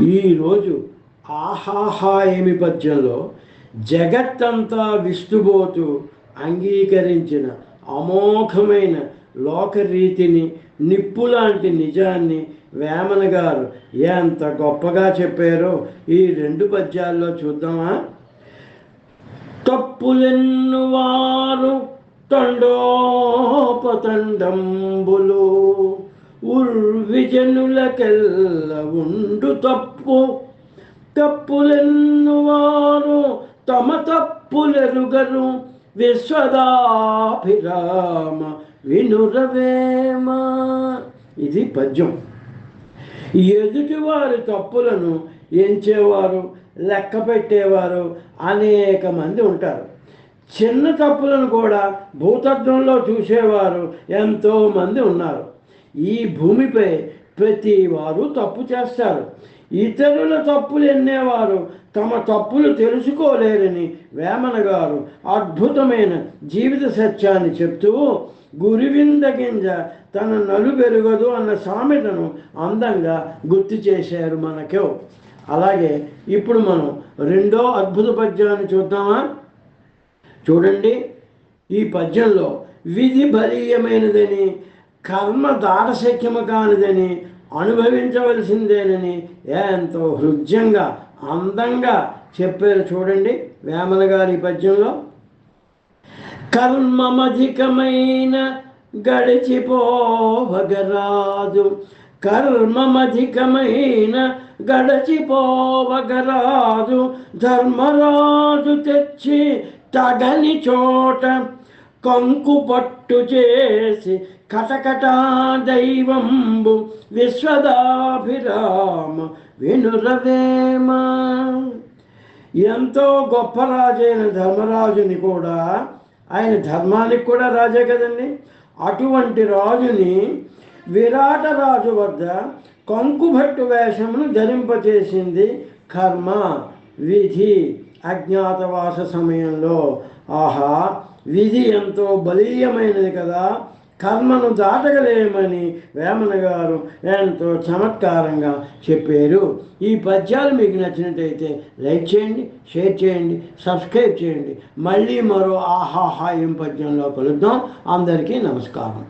ఈరోజు ఆహాహా ఏమి పద్యంలో? జగత్తంతా విష్ణుబోతు అంగీకరించిన అమోఘమైన లోకరీతిని నిప్పు లాంటి నిజాన్ని వేమన గారు ఎంత గొప్పగా చెప్పారో ఈ రెండు పద్యాల్లో చూద్దామా? తప్పులెన్ను వారు తండోపతండంబులు ఉర్విజనులకెల్ల ఉండు తప్పు. తప్పులెన్ను వారు తమ తప్పులెరుగరు విశ్వదాభిరామ వినురవేమ. ఇది పద్యం. ఎదుటివారి తప్పులను ఎంచేవారు లెక్క పెట్టేవారు అనేక మంది ఉంటారు. చిన్న తప్పులను కూడా భూతత్వంలో చూసేవారు ఎంతో మంది ఉన్నారు. ఈ భూమిపై ప్రతి వారు తప్పు చేస్తారు. ఇతరుల తప్పులు ఎన్నేవారు తమ తప్పులు తెలుసుకోలేరని వేమన గారు అద్భుతమైన జీవిత సత్యాన్ని చెప్తూ గురివింద గింజ తన నలు పెరగదు అన్న సామెతను అందంగా గుర్తు చేశారు మనకు. అలాగే ఇప్పుడు మనం రెండో అద్భుత పద్యాన్ని చూద్దామా? చూడండి. ఈ పద్యంలో విధి బలీయమైనదని కర్మ దారశక్యము కానిదని అనుభవించవలసిందేనని ఎంతో హృద్యంగా అందంగా చెప్పారు చూడండి వేమన గారి పద్యంలో. కర్మమధికమైన గడిచిపోవగరాదు. కర్మమధికమైన గడచిపోవగరాదు. ధర్మరాజు తెచ్చి తగని చోట కంకు పట్టు చేసి కటకటా దైవంబు విశ్వదాభిరామ వినురవేమ. ఎంతో గొప్ప రాజైన ధర్మరాజుని కూడా ఆయన ధర్మానికి కూడా రాజే కదండి. అటువంటి రాజుని విరాట రాజు వద్ద కంకుభట్టు వేషమును ధరింపచేసింది కర్మ విధి అజ్ఞాతవాస సమయంలో. ఆహా విధి ఎంతో బలీయమైనది కదా. కర్మను దాటగలేమని వేమన గారు ఎంతో చమత్కారంగా చెప్పారు. ఈ పద్యాలు మీకు నచ్చినట్టయితే లైక్ చేయండి షేర్ చేయండి సబ్స్క్రైబ్ చేయండి. మళ్ళీ మరో ఆహాహా ఏం పద్యంలో కలుద్దాం. అందరికీ నమస్కారం.